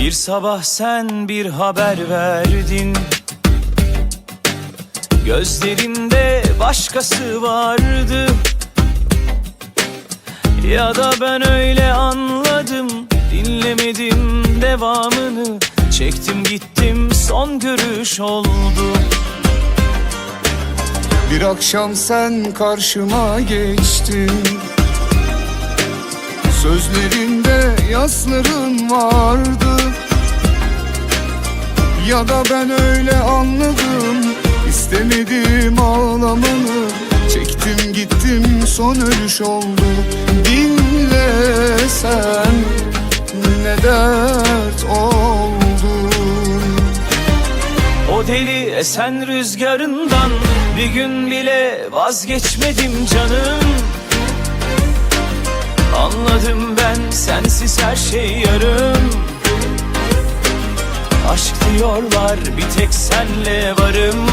Bir sabah sen bir haber verdin. Gözlerinde başkası vardı. Ya da ben öyle anladım Dinlemedim devamını. Çektim gittim son görüş oldu. Bir akşam sen karşıma geçtin Sözlerinde yasların vardı. Ya da ben öyle anladım İstemedim ağlamanı Çektim gittim son ölüş oldu. Dinle sen ne dert oldun? O deli esen rüzgarından Bir gün bile vazgeçmedim canım Anladım ben sensiz her şey yarım. Aşk diyorlar bir tek senle varım.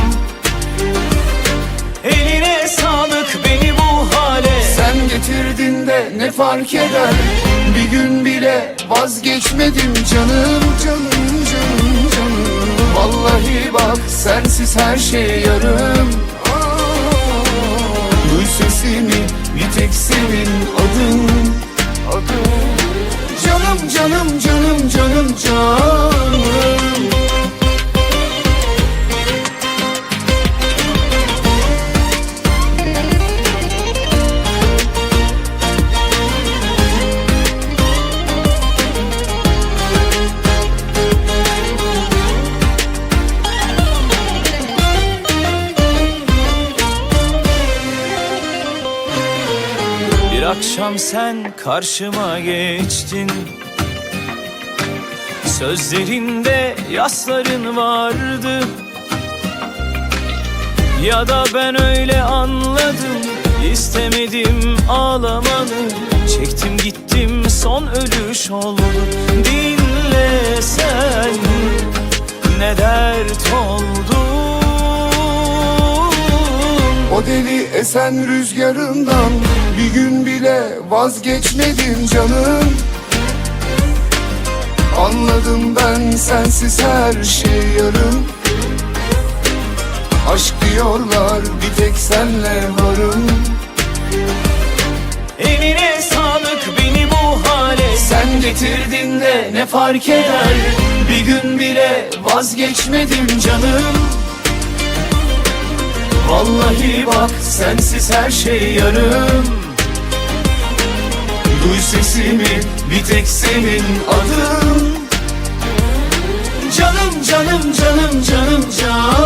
Eline sağlık beni bu hale. Sen getirdin de ne fark eder? Bir gün bile vazgeçmedim canım canım canım canım. Vallahi bak sensiz her şey yarım. Duy sesimi bir tek senin Bir akşam sen karşıma geçtin Sözlerinde yasların vardı. Ya da ben öyle anladım İstemedim ağlamanı. Çektim gittim son ölüş oldu. Dinle sen ne dert oldu O deli esen rüzgarından Bir gün bile vazgeçmedim canım Anladım ben sensiz her şey yarım Aşk diyorlar bir tek senle varım. Eline sağlık beni bu hale. Sen getirdin de ne fark eder? Bir gün bile vazgeçmedim canım. Vallahi bak sensiz her şey yarım Duy sesimi bir tek senin adın. Canım canım canım canım canım.